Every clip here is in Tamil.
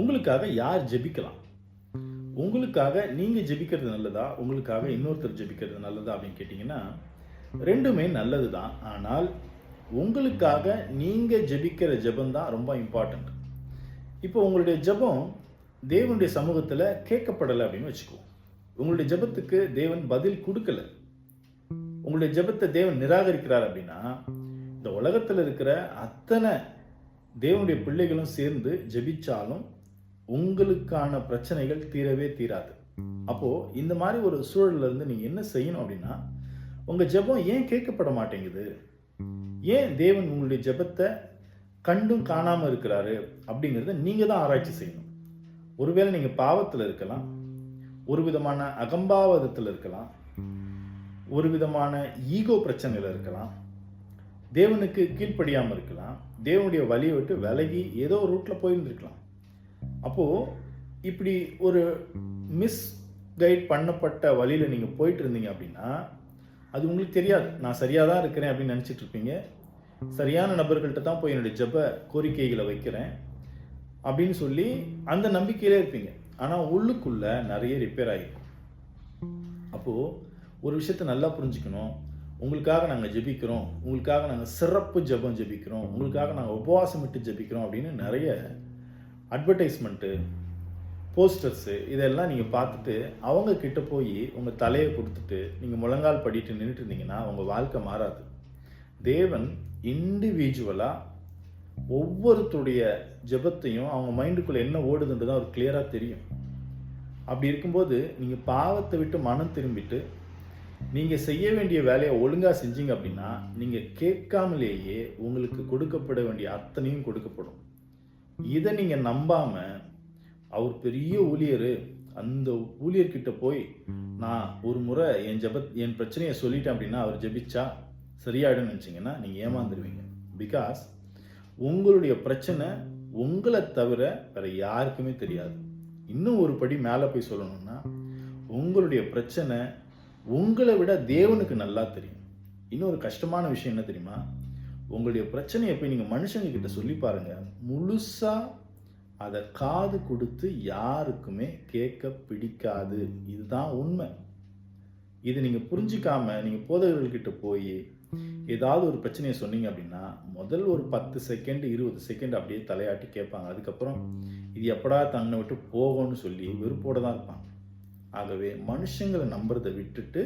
உங்களுக்காக யார் ஜெபிக்கலாம்? உங்களுக்காக நீங்கள் ஜெபிக்கிறது நல்லதா? உங்களுக்காக இன்னொருத்தர் ஜெபிக்கிறது நல்லதா அப்படின்னு கேட்டிங்கன்னா ரெண்டுமே நல்லது தான் ஆனால் உங்களுக்காக நீங்கள் ஜெபிக்கிற ஜெபம் தான் ரொம்ப இம்பார்ட்டண்ட் இப்போ உங்களுடைய ஜெபம் தேவனுடைய சமூகத்தில் கேட்கப்படலை அப்படின்னு வச்சுக்குவோம். உங்களுடைய ஜெபத்துக்கு தேவன் பதில் கொடுக்கல. உங்களுடைய ஜெபத்தை தேவன் நிராகரிக்கிறார் அப்படின்னா இந்த உலகத்தில் இருக்கிற அத்தனை தேவனுடைய பிள்ளைகளும் சேர்ந்து ஜெபிச்சாலும் உங்களுக்கான பிரச்சனைகள் தீரவே தீராது. அப்போது இந்த மாதிரி ஒரு சூழல்ல இருந்து நீங்கள் என்ன செய்யணும் அப்படின்னா உங்கள் ஜெபம் ஏன் கேட்கப்பட மாட்டேங்குது? ஏன் தேவன் உங்களுடைய ஜெபத்தை கண்டும் காணாமல் இருக்கிறாரு? அப்படிங்கிறத நீங்கள் தான் ஆராய்ச்சி செய்யணும். ஒருவேளை நீங்கள் பாவத்தில் இருக்கலாம். ஒரு விதமான அகம்பாவதத்தில் இருக்கலாம். ஒரு விதமான ஈகோ பிரச்சனையில் இருக்கலாம். தேவனுக்கு கீழ்ப்படியாமல் இருக்கலாம். தேவனுடைய வழியை விட்டு விலகி ஏதோ ஒரு ரூட்டில் போயிருந்துருக்கலாம். அப்போது இப்படி ஒரு மிஸ் கைட் பண்ணப்பட்ட வழியில் நீங்கள் போயிட்டு இருந்தீங்க அப்படின்னா அது உங்களுக்கு தெரியாது. நான் சரியாக தான் இருக்கிறேன் அப்படின்னு நினச்சிட்டு இருப்பீங்க. சரியான நபர்கள்ட்ட தான் போய் என்னுடைய ஜெப கோரிக்கைகளை வைக்கிறேன் அப்படின்னு சொல்லி அந்த நம்பிக்கையிலே இருப்பீங்க. ஆனால் உள்ளுக்குள்ளே நிறைய ரிப்பேர் ஆகிருக்கும். அப்போது ஒரு விஷயத்த நல்லா புரிஞ்சுக்கணும். உங்களுக்காக நாங்கள் ஜெபிக்கிறோம். உங்களுக்காக நாங்கள் சிறப்பு ஜெபம் ஜெபிக்கிறோம். உங்களுக்காக நாங்கள் உபவாசம் விட்டு ஜெபிக்கிறோம் அப்படின்னு நிறைய அட்வர்டைஸ்மெண்ட்டு போஸ்டர்ஸு இதெல்லாம் நீங்கள் பார்த்துட்டு அவங்க கிட்டே போய் உங்கள் தலையை கொடுத்துட்டு நீங்கள் முழங்கால் படிட்டு நின்றுட்டு இருந்தீங்கன்னா உங்கள் வாழ்க்கை மாறாது. தேவன் இண்டிவிஜுவலாக ஒவ்வொருத்தருடைய ஜெபத்தையும் அவங்க மைண்டுக்குள்ளே என்ன ஓடுதுன்றது அவர் கிளியராக தெரியும். அப்படி இருக்கும்போது நீங்கள் பாவத்தை விட்டு மனம் திரும்பிட்டு நீங்கள் செய்ய வேண்டிய வேலையை ஒழுங்காக செஞ்சீங்க அப்படின்னா நீங்கள் கேட்காமலேயே உங்களுக்கு கொடுக்கப்பட வேண்டிய அத்தனையும் கொடுக்கப்படும். இதை நீங்கள் நம்பாமல் அவர் பெரிய ஊழியர் அந்த ஊழியர்கிட்ட போய் நான் ஒரு முறை என் ஜப என் பிரச்சனையை சொல்லிட்டேன் அப்படின்னா அவர் ஜெபிச்சா சரியாயிடும்னு நினச்சிங்கன்னா நீங்கள் ஏமாந்துருவீங்க. பிகாஸ் உங்களுடைய பிரச்சனை உங்களை தவிர வேற யாருக்குமே தெரியாது. இன்னும் ஒரு படி மேலே போய் சொல்லணும்னா உங்களுடைய பிரச்சனை உங்களை விட தேவனுக்கு நல்லா தெரியும். இன்னொரு கஷ்டமான விஷயம் என்ன தெரியுமா? உங்களுடைய பிரச்சனையை போய் நீங்கள் மனுஷங்க கிட்ட சொல்லி பாருங்க. முழுசாக அதை காது கொடுத்து யாருக்குமே கேட்க பிடிக்காது. இதுதான் உண்மை. இது நீங்கள் புரிஞ்சிக்காம நீங்கள் போதகர்கள்கிட்ட போய் ஏதாவது ஒரு பிரச்சனையை சொன்னீங்க அப்படின்னா முதல் ஒரு பத்து செகண்ட் இருபது செகண்ட் அப்படியே தலையாட்டி கேட்பாங்க. அதுக்கப்புறம் இது எப்படா தன்னை விட்டு போகும்னு சொல்லி வெறுப்போடு தான் இருப்பாங்க. ஆகவே மனுஷங்களை நம்புறதை விட்டுட்டு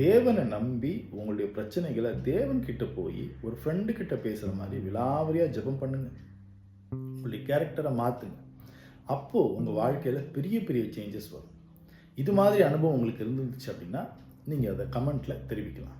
தேவனை நம்பி உங்களுடைய பிரச்சனைகளை தேவன் கிட்ட போய் ஒரு ஃப்ரெண்டு கிட்ட பேசுகிற மாதிரி விலாவரியாக ஜெபம் பண்ணுங்க. உங்களுடைய கேரக்டரை மாற்றுங்க அப்போது உங்கள் வாழ்க்கையில் பெரிய பெரிய சேஞ்சஸ் வரும். இது மாதிரி அனுபவம் உங்களுக்கு இருந்துச்சு அப்படின்னா நீங்கள் அதை கமெண்ட்டில் தெரிவிக்கலாம்.